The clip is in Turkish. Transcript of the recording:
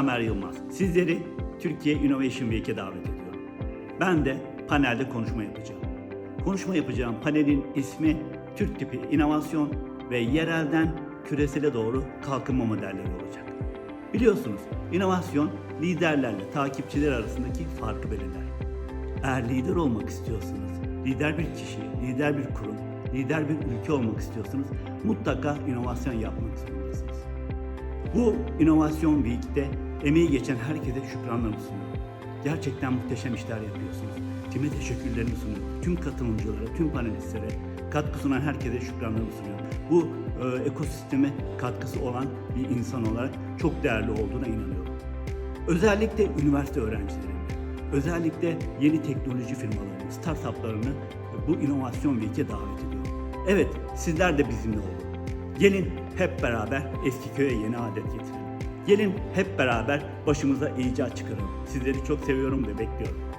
Tamer Yılmaz. Sizleri Türkiye Innovation Week'e davet ediyorum. Ben de panelde konuşma yapacağım. Konuşma yapacağım panelin ismi Türk tipi inovasyon ve yerelden küresele doğru kalkınma modelleri olacak. Biliyorsunuz inovasyon liderlerle takipçiler arasındaki farkı belirler. Eğer lider olmak istiyorsanız, lider bir kişi, lider bir kurum, lider bir ülke olmak istiyorsanız mutlaka inovasyon yapmak zorundasınız. Bu inovasyon Week'te emeği geçen herkese şükranlarımı sunuyorum. Gerçekten muhteşem işler yapıyorsunuz. Kime teşekkürlerimi sunuyorum. Tüm katılımcılara, tüm panelistlere, katkı sunan herkese şükranlarımı sunuyorum. Bu e, ekosisteme katkısı olan bir insan olarak çok değerli olduğuna inanıyorum. Özellikle üniversite öğrencilerini, özellikle yeni teknoloji firmalarını, startuplarını bu inovasyon Week'e davet ediyorum. Evet, sizler de bizimle olun. Gelin hep beraber eski köye yeni adet getirelim. Gelin hep beraber başımıza icat çıkaralım. Sizleri çok seviyorum ve bekliyorum.